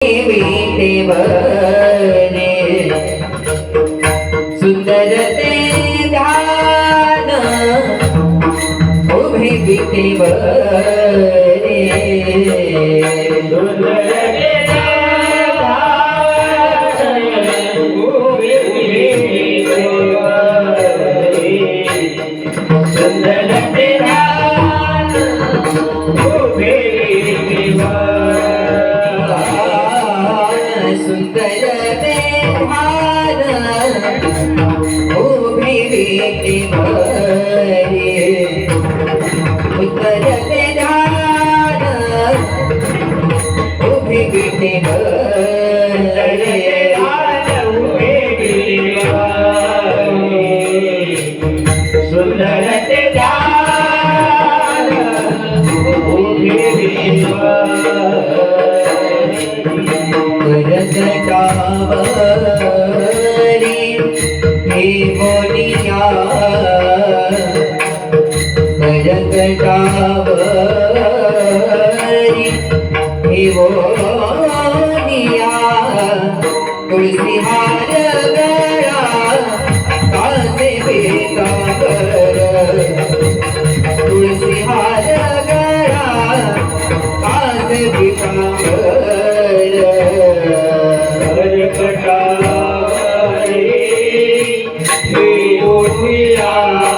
विटेवरे सुंदर ते ध्यान उभे विटेवरे सुंदर उभे हे तुलसी हार गळा कासे बेतावर तुलसी हार गळा कास पितांबर. तुळशी हार